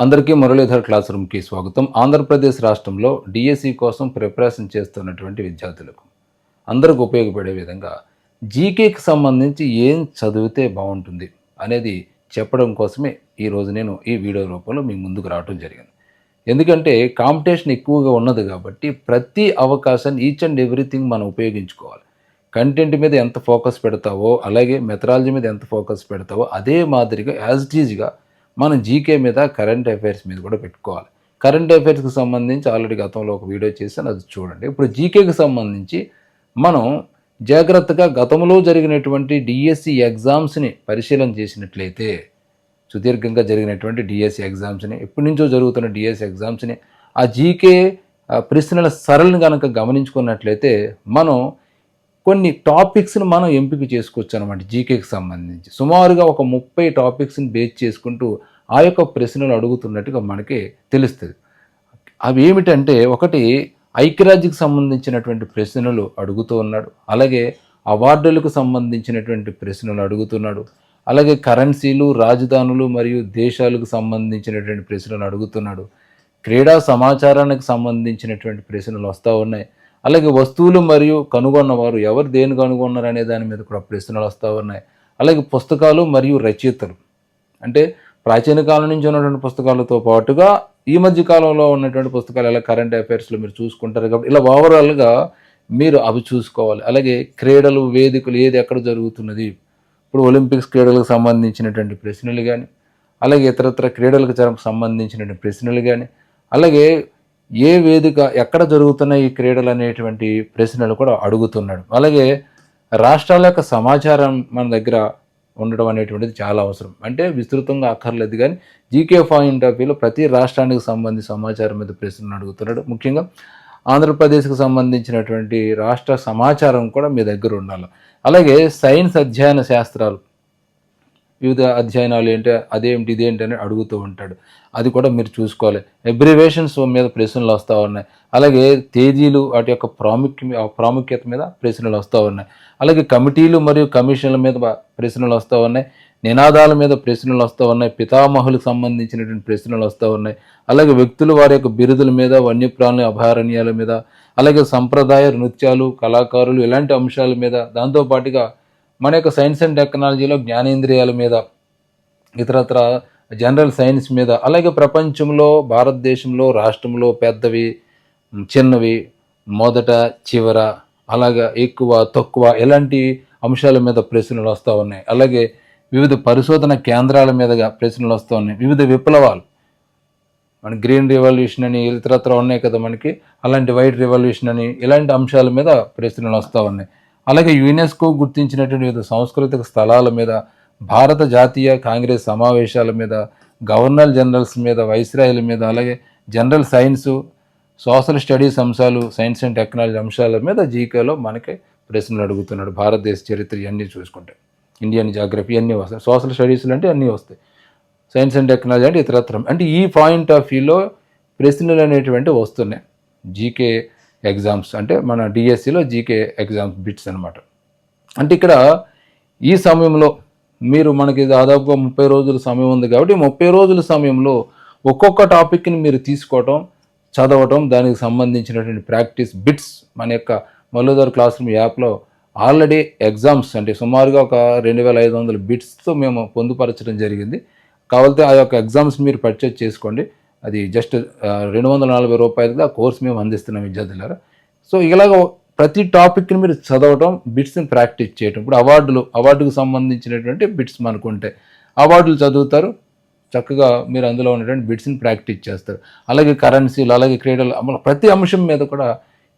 అందరికీ మురళీధర్ క్లాస్ రూమ్కి స్వాగతం. ఆంధ్రప్రదేశ్ రాష్ట్రంలో డిఎస్సి కోసం ప్రిపరేషన్ చేస్తున్నటువంటి విద్యార్థులకు అందరికి ఉపయోగపడే విధంగా జీకేకి సంబంధించి ఏం చదివితే బాగుంటుంది అనేది చెప్పడం కోసమే ఈరోజు నేను ఈ వీడియో రూపంలో మీ ముందుకు రావడం జరిగింది. ఎందుకంటే కాంపిటీషన్ ఎక్కువగా ఉన్నది కాబట్టి ప్రతి అవకాశాన్ని ఈచ్ అండ్ ఎవ్రీథింగ్ మనం ఉపయోగించుకోవాలి. కంటెంట్ మీద ఎంత ఫోకస్ పెడతావో అలాగే మెథడాలజీ మీద ఎంత ఫోకస్ పెడతావో అదే మాదిరిగా యాజ్ డీజ్గా ఈజ్గా మనం జీకే మీద కరెంట్ అఫైర్స్ మీద కూడా పెట్టుకోవాలి. కరెంట్ అఫైర్స్కి సంబంధించి ఆల్రెడీ గతంలో ఒక వీడియో చేశాను అది చూడండి. ఇప్పుడు జీకేకి సంబంధించి మనం జాగ్రత్తగా గతంలో జరిగినటువంటి డిఎస్సి ఎగ్జామ్స్ని పరిశీలన చేసినట్లయితే సుదీర్ఘంగా జరిగినటువంటి డిఎస్సి ఎగ్జామ్స్ని ఎప్పటి నుంచో జరుగుతున్న డిఎస్సి ఎగ్జామ్స్ని ఆ జీకే ప్రశ్నల సరళిని కనుక గమనించుకున్నట్లయితే మనం కొన్ని టాపిక్స్ని మనం ఎంపిక చేసుకోవచ్చు అనమాట జీకేకి సంబంధించి. సుమారుగా ఒక ముప్పై టాపిక్స్ని బేస్ చేసుకుంటూ ఆ యొక్క ప్రశ్నలు అడుగుతున్నట్టుగా మనకి తెలుస్తుంది. అవి ఏమిటంటే ఒకటి ఐక్యరాజ్యకు సంబంధించినటువంటి ప్రశ్నలు అడుగుతూ ఉన్నాడు. అలాగే అవార్డులకు సంబంధించినటువంటి ప్రశ్నలు అడుగుతున్నాడు. అలాగే కరెన్సీలు రాజధానులు మరియు దేశాలకు సంబంధించినటువంటి ప్రశ్నలు అడుగుతున్నాడు. క్రీడా సమాచారానికి సంబంధించినటువంటి ప్రశ్నలు వస్తూ ఉన్నాయి. అలాగే వస్తువులు మరియు కనుగొన్నవారు ఎవరు దేని కనుగొన్నారు అనే దాని మీద కూడా ప్రశ్నలు వస్తూ ఉన్నాయి. అలాగే పుస్తకాలు మరియు రచయితలు. అంటే ప్రాచీన కాలం నుంచి ఉన్నటువంటి పుస్తకాలతో పాటుగా ఈ మధ్య కాలంలో ఉన్నటువంటి పుస్తకాలు ఎలా కరెంట్ అఫైర్స్లో మీరు చూసుకుంటారు కాబట్టి ఇలా ఓవరాల్గా మీరు అవి చూసుకోవాలి. అలాగే క్రీడలు వేదికలు ఏది ఎక్కడ జరుగుతున్నది? ఇప్పుడు ఒలింపిక్స్ క్రీడలకు సంబంధించినటువంటి ప్రశ్నలు కానీ అలాగే ఇతరత్ర క్రీడలకు సంబంధించినటువంటి ప్రశ్నలు కానీ అలాగే ఏ వేదిక ఎక్కడ జరుగుతున్న ఈ క్రీడలు అనేటువంటి ప్రశ్నలు కూడా అడుగుతున్నాడు. అలాగే రాష్ట్రాల యొక్క సమాచారం మన దగ్గర ఉండడం అనేటువంటిది చాలా అవసరం. అంటే విస్తృతంగా అక్కర్లేదు కానీ జీకే పాయింట్ ఆఫ్ వ్యూలో ప్రతి రాష్ట్రానికి సంబంధించి సమాచారం మీద ప్రశ్నలు అడుగుతున్నాడు. ముఖ్యంగా ఆంధ్రప్రదేశ్కి సంబంధించినటువంటి రాష్ట్ర సమాచారం కూడా మీ దగ్గర ఉండాలి. అలాగే సైన్స్ అధ్యయన శాస్త్రాలు వివిధ అధ్యయనాలు ఏంటి అదేమిటి ఇదేంటి అని అడుగుతూ ఉంటాడు. అది కూడా మీరు చూసుకోవాలి. ఎబ్రివేషన్స్ మీద ప్రశ్నలు వస్తూ ఉన్నాయి. అలాగే తేదీలు వాటి యొక్క ప్రాముఖ్య ప్రాముఖ్యత మీద ప్రశ్నలు వస్తూ ఉన్నాయి. అలాగే కమిటీలు మరియు కమిషన్ల మీద ప్రశ్నలు వస్తూ ఉన్నాయి. నినాదాల మీద ప్రశ్నలు వస్తూ ఉన్నాయి. పితామహులకు సంబంధించినటువంటి ప్రశ్నలు వస్తూ ఉన్నాయి. అలాగే వ్యక్తులు వారి యొక్క బిరుదుల మీద వన్యప్రాణుల అభయారణ్యాల మీద అలాగే సంప్రదాయ నృత్యాలు కళాకారులు ఇలాంటి అంశాల మీద దాంతోపాటుగా మన యొక్క సైన్స్ అండ్ టెక్నాలజీలో జ్ఞానేంద్రియాల మీద ఇతరత్ర జనరల్ సైన్స్ మీద అలాగే ప్రపంచంలో భారతదేశంలో రాష్ట్రంలో పెద్దవి చిన్నవి మొదట చివర అలాగా ఎక్కువ తక్కువ ఇలాంటి అంశాల మీద ప్రశ్నలు వస్తూ ఉన్నాయి. అలాగే వివిధ పరిశోధన కేంద్రాల మీదగా ప్రశ్నలు వస్తూ ఉన్నాయి. వివిధ విప్లవాలు. మన గ్రీన్ రెవల్యూషన్ అని ఇతరత్ర ఉన్నాయి కదా మనకి. అలాంటి వైట్ రెవల్యూషన్ అని ఇలాంటి అంశాల మీద ప్రశ్నలు వస్తూ ఉన్నాయి. అలాగే యునెస్కో గుర్తించినటువంటి వివిధ సాంస్కృతిక స్థలాల మీద భారత జాతీయ కాంగ్రెస్ సమావేశాల మీద గవర్నర్ జనరల్స్ మీద వైస్రాయల మీద అలాగే జనరల్ సైన్స్ సోషల్ స్టడీస్ అంశాలు సైన్స్ అండ్ టెక్నాలజీ అంశాల మీద జీకేలో మనకి ప్రశ్నలు అడుగుతున్నాడు. భారతదేశ చరిత్ర ఇవన్నీ చూసుకుంటే. ఇండియన్ జాగ్రఫీ అన్నీ వస్తాయి. సోషల్ స్టడీస్లు అంటే అన్నీ వస్తాయి. సైన్స్ అండ్ టెక్నాలజీ అంటే ఇతరత్రం. అంటే ఈ పాయింట్ ఆఫ్ వ్యూలో ప్రశ్నలు అనేటువంటి వస్తున్నాయి. జీకే ఎగ్జామ్స్ అంటే మన డిఎస్సిలో జీకే ఎగ్జామ్స్ బిట్స్ అనమాట అంటే ఇక్కడ ఈ సమయంలో మీరు మనకి దాదాపుగా ముప్పై రోజుల సమయం ఉంది కాబట్టి ముప్పై రోజుల సమయంలో ఒక్కొక్క టాపిక్ని మీరు తీసుకోవటం చదవటం దానికి సంబంధించినటువంటి ప్రాక్టీస్ బిట్స్ మన యొక్క మల్లుదార్ క్లాస్ రూమ్ యాప్లో ఆల్రెడీ ఎగ్జామ్స్ అంటే సుమారుగా ఒక రెండు వేల ఐదు వందల బిట్స్తో మేము పొందుపరచడం జరిగింది. కావాలంటే ఆ యొక్క ఎగ్జామ్స్ మీరు పర్చేజ్ చేసుకోండి. అది జస్ట్ రెండు వందల నలభై రూపాయలకి ఆ కోర్స్ మేము అందిస్తున్నాం విద్యార్థులారా. సో ఇలాగ ప్రతి టాపిక్ని మీరు చదవటం బిట్స్ని ప్రాక్టీస్ చేయటం. ఇప్పుడు అవార్డులు అవార్డుకు సంబంధించినటువంటి బిట్స్ మనకు ఉంటాయి అవార్డులు చదువుతారు చక్కగా మీరు అందులో ఉన్నటువంటి బిట్స్ని ప్రాక్టీస్ చేస్తారు. అలాగే కరెన్సీలు అలాగే క్రీడలు ప్రతి అంశం మీద కూడా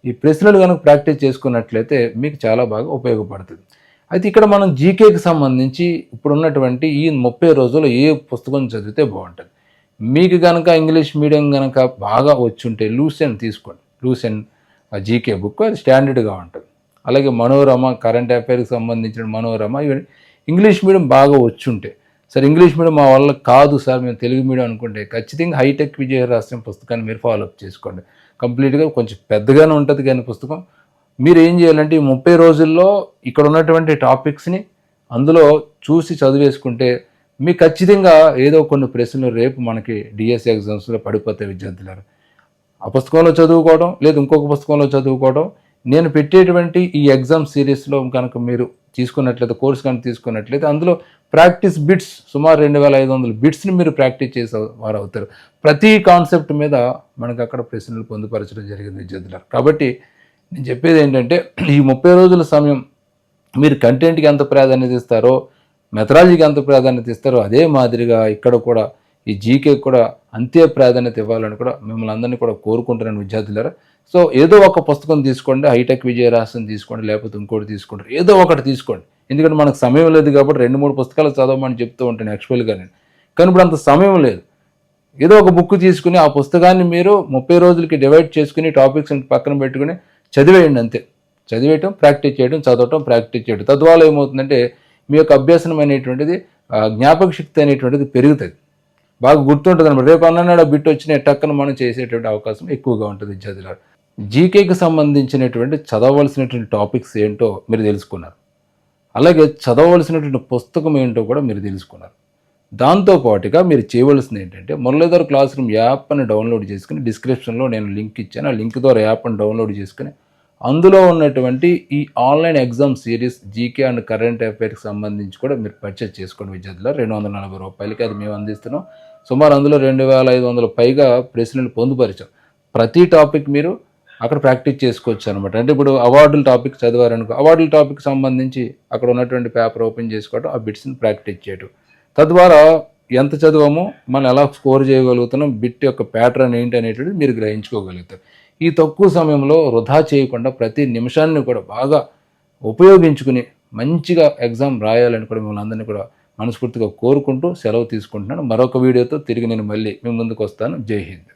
ఈ ప్రశ్నలు కనుక ప్రాక్టీస్ చేసుకున్నట్లయితే మీకు చాలా బాగా ఉపయోగపడుతుంది. అయితే ఇక్కడ మనం జీకేకి సంబంధించి ఇప్పుడు ఉన్నటువంటి ఈ ముప్పై రోజుల్లో ఏ పుస్తకం చదివితే బాగుంటుంది? మీకు కనుక ఇంగ్లీష్ మీడియం కనుక బాగా వచ్చుంటే లూసెన్ తీసుకోండి. లూసెన్ జీకే బుక్ అది స్టాండర్డ్గా ఉంటుంది. అలాగే మనోరమ కరెంట్ అఫైర్కి సంబంధించిన మనోరమ ఇవన్నీ ఇంగ్లీష్ మీడియం బాగా వచ్చుంటే. సార్ ఇంగ్లీష్ మీడియం మా వల్ల కాదు సార్ మేము తెలుగు మీడియం అనుకుంటే. ఖచ్చితంగా హైటెక్ విజయ రాష్ట్రం పుస్తకాన్ని మీరు ఫాలోఅప్ చేసుకోండి. కంప్లీట్గా కొంచెం పెద్దగానే ఉంటుంది కానీ పుస్తకం. మీరు ఏం చేయాలంటే ఈ ముప్పై రోజుల్లో ఇక్కడ ఉన్నటువంటి టాపిక్స్ని అందులో చూసి చదివేసుకుంటే మీకు ఖచ్చితంగా ఏదో కొన్ని ప్రశ్నలు రేపు మనకి డిఎస్సి ఎగ్జామ్స్లో పడిపోతాయి విద్యార్థులారు. ఆ పుస్తకంలో చదువుకోవడం లేదు ఇంకొక పుస్తకంలో చదువుకోవడం. నేను పెట్టేటువంటి ఈ ఎగ్జామ్ సిరీస్లో కనుక మీరు తీసుకున్నట్లయితే కోర్స్ కనుక తీసుకున్నట్లయితే అందులో ప్రాక్టీస్ బిట్స్ సుమారు రెండు వేల ఐదు వందల బిట్స్ని మీరు ప్రాక్టీస్ చేసే వారు అవుతారు. ప్రతి కాన్సెప్ట్ మీద మనకు అక్కడ ప్రశ్నలు పొందుపరచడం జరిగింది విద్యార్థులారు. కాబట్టి నేను చెప్పేది ఏంటంటే ఈ ముప్పై రోజుల సమయం మీరు కంటెంట్కి ఎంత ప్రాధాన్యత ఇస్తారో మెథడాలజీకి ఎంత ప్రాధాన్యత ఇస్తారో అదే మాదిరిగా ఇక్కడ కూడా ఈ జీకే కూడా అంతే ప్రాధాన్యత ఇవ్వాలని కూడా మిమ్మల్ని అందరినీ కూడా కోరుకుంటున్నాను విద్యార్థులారా. సో ఏదో ఒక పుస్తకం తీసుకోండి హైటెక్ విజయ విజయరాశం తీసుకోండి లేకపోతే ఇంకోటి తీసుకోండి. ఏదో ఒకటి తీసుకోండి. ఎందుకంటే మనకు సమయం లేదు కాబట్టి రెండు మూడు పుస్తకాలు చదవమని చెప్తూ ఉంటాను యాక్చువల్గా నేను కానీ ఇప్పుడు అంత సమయం లేదు. ఏదో ఒక బుక్ తీసుకుని ఆ పుస్తకాన్ని మీరు ముప్పై రోజులకి డివైడ్ చేసుకుని టాపిక్స్ పక్కన పెట్టుకుని చదివేయండి అంతే. చదివేయటం ప్రాక్టీస్ చేయడం చదవటం ప్రాక్టీస్ చేయడం తద్వారా ఏమవుతుందంటే మీ యొక్క అభ్యాసనం అనేటువంటిది జ్ఞాపక శక్తి అనేటువంటిది పెరుగుతుంది. బాగా గుర్తుంటుంది అనమాట రేపు అన్ననాడు బిట్ వచ్చిన టక్కన మనం చేసేటువంటి అవకాశం ఎక్కువగా ఉంటుంది విద్యార్థులు జీకేకి సంబంధించినటువంటి చదవలసినటువంటి టాపిక్స్ ఏంటో మీరు తెలుసుకున్నారు. అలాగే చదవలసినటువంటి పుస్తకం ఏంటో కూడా మీరు తెలుసుకున్నారు. దాంతో పాటుగా మీరు చేయవలసింది ఏంటంటే మురళీధర్ క్లాస్ రూమ్ యాప్ అని డౌన్లోడ్ చేసుకుని డిస్క్రిప్షన్లో నేను లింక్ ఇచ్చాను. ఆ లింక్ ద్వారా యాప్ని డౌన్లోడ్ చేసుకుని అందులో ఉన్నటువంటి ఈ online exam series GK and current అఫైర్కి సంబంధించి కూడా మీరు పర్చేజ్ చేసుకోండి విద్యార్థులు. రెండు వందల నలభై రూపాయలకి అది మేము అందిస్తున్నాం. సుమారు అందులో రెండు వేల ఐదు వందల పైగా ప్రశ్నలు పొందుపరిచాం. ప్రతి టాపిక్ మీరు అక్కడ ప్రాక్టీస్ చేసుకోవచ్చు అనమాట అంటే ఇప్పుడు అవార్డుల టాపిక్ చదివారనుకో అవార్డుల టాపిక్ సంబంధించి అక్కడ ఉన్నటువంటి పేపర్ ఓపెన్ చేసుకోవడం ఆ బిట్స్ని ప్రాక్టీస్ చేయడం తద్వారా ఎంత చదివామో మనం ఎలా స్కోర్ చేయగలుగుతున్నాం బిట్ యొక్క ప్యాటర్న్ ఏంటి అనేటువంటిది మీరు గ్రహించుకోగలుగుతారు. ఈ తక్కువ సమయంలో వృధా చేయకుండా ప్రతి నిమిషాన్ని కూడా బాగా ఉపయోగించుకుని మంచిగా ఎగ్జామ్ రాయాలని కూడా మిమ్మల్ని అందరినీ కూడా మనస్ఫూర్తిగా కోరుకుంటూ సెలవు తీసుకుంటున్నాను. మరొక వీడియోతో తిరిగి నేను మళ్ళీ మీ ముందుకు వస్తాను. జై హింద్.